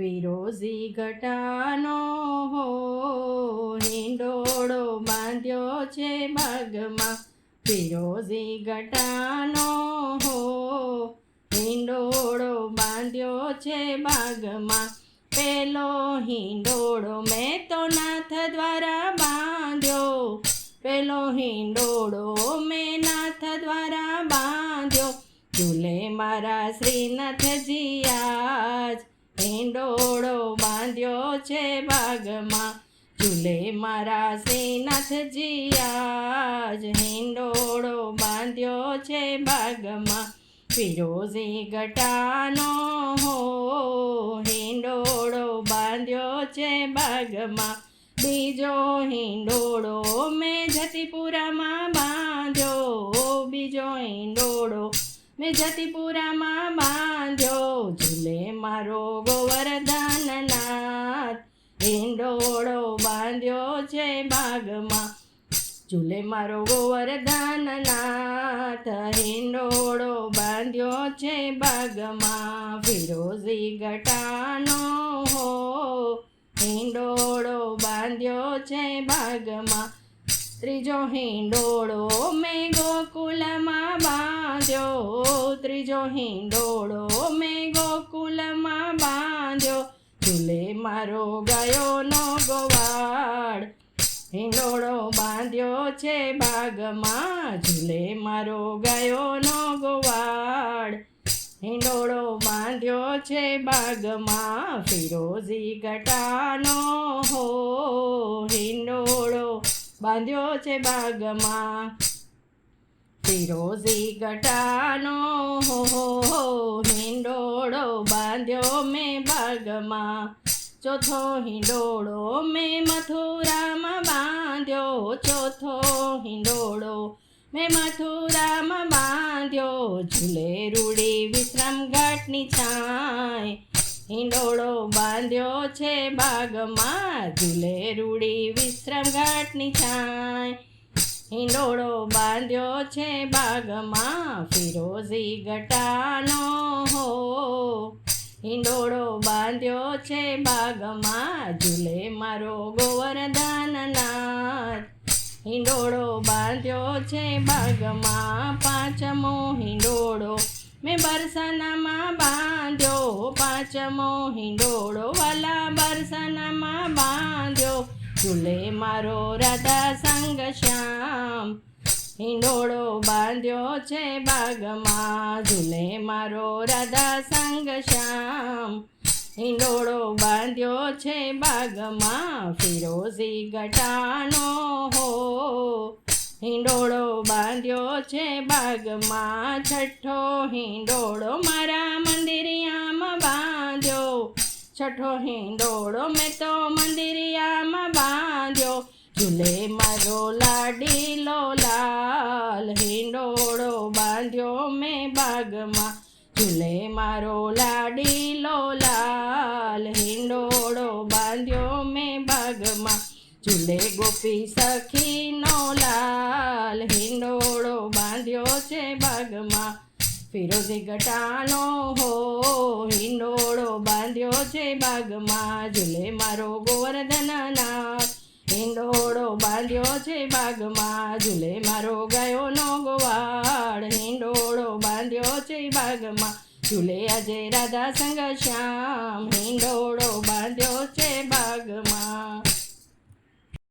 ફિરોઝી ઘટાનો હો, હિંડોળો બાંધ્યો છે બાગમાં. ફિરોઝી ઘટાનો હો, હિંડોળો બાંધ્યો છે બાગમાં. પેલો હિંડોળો મેં તો નાથ દ્વારા બાંધ્યો. પેલો હિંડોળો મેં નાથ દ્વારા બાંધ્યો. ઝૂલે મારા શ્રીનાથજી આજ હિંડોળો બાંધ્યો છે બાગમાં. ઝૂલે મારા શ્રીનાથજી, આજ હિંડોળો બાંધ્યો છે બાગમાં. ફિરોઝી ગટાનો હો હિંડોળો બાંધ્યો છે બાગમાં. બીજો હિંડોળો મેં જતીપુરામાં બાંધ્યો, બીજો હિંડોળો મેં જતીપુરામાં બાંધ્યો, ઝૂલે મારો ગોવર્ધનનાથ. હિંડોળો બાંધ્યો છે બાગમાં, ઝૂલે મારો ગોવર્ધનનાથ. હિંડોળો બાંધ્યો છે બાગમાં, ફિરોઝી ગટાનો હો. હિંડોળો બાંધ્યો છે બાગમાં, ત્રીજો હિંડોળો મેં ત્રીજો હિંડોળો મેં ગોકુલમાં બાંધ્યો. ઝૂલે મારો ગયોનો ગોવાળ. હિંડોળો બાંધ્યો છે બાગમાં. ઝૂલે મારો ગાયોનો ગોવાળ. હિંડોળો બાંધ્યો છે બાગમાં. ફિરોઝી ગટાનો હો. હિંડોળો બાંધ્યો છે બાગમાં. ફિરોઝી ગટાનો હો, હિંડોળો બાંધ્યો મેં બાગમાં. ચોથો હિંડોળો મેં મથુરામાં બાંધ્યો, ચોથો હિંડોળો મેં મથુરામાં બાંધ્યો. ઝૂલે રૂડી વિશ્રામ ઘાટની છાંય. હિંડોળો બાંધ્યો છે બાગમાં. ઝૂલે રૂડી વિશ્રામ ઘાટની છાંય. હિંડોળો બાંધ્યો છે બાગમાં, ફિરોઝી ગટાનો હો. હિંડોળો બાંધ્યો છે બાગમાં, ઝૂલે મારો ગોવર્ધનનાથ હિંડોળો બાંધ્યો છે બાગમાં, પાંચમો હિંડોળો મેં બરસનામાં બાંધ્યો. પાંચમો હિંડોળો વાલા બરસનામાં બાંધ્યો. ઝૂલે મારો રાધા સંગ શ્યામ. હિંડોળો બાંધ્યો છે બાગમાં. ઝૂલે મારો રાધા સંગ શ્યામ. હિંડોળો બાંધ્યો છે બાગમાં. ફિરોઝી ગટાનો હો. હિંડોળો બાંધ્યો છે બાગમાં. છઠ્ઠો હિંડોળો મારા મંદિરિયામાં બાંધ્યો છઠ્ઠો હિંડોળો મેં તો મંદિરિયામાં બાંધ્યો. ઝૂલે મારો લાડીલો લાલ હિંડોળો બાંધ્યો મેં બાગમાં. ઝૂલે મારો લાડીલો લાલ હિંડોળો બાંધ્યો મેં બાગમાં. ઝૂલે ગોપી સખીનો લાલ હિંડોળો બાંધ્યો છે બાગમાં. ફિરોજી ગટાનો હો, હિંડોળો બાંધ્યો છે બાગમાં, ઝૂલે મારો ગોવર્ધનના. હિંડોળો બાંધ્યો છે બાગમાં, ઝૂલે મારો ગયોનો ગોવાડ હિંડોળો બાંધ્યો છે બાગમાં, ઝૂલે આજે રાધા સંગ શ્યામ. હિંડોળો બાંધ્યો છે બાગમાં.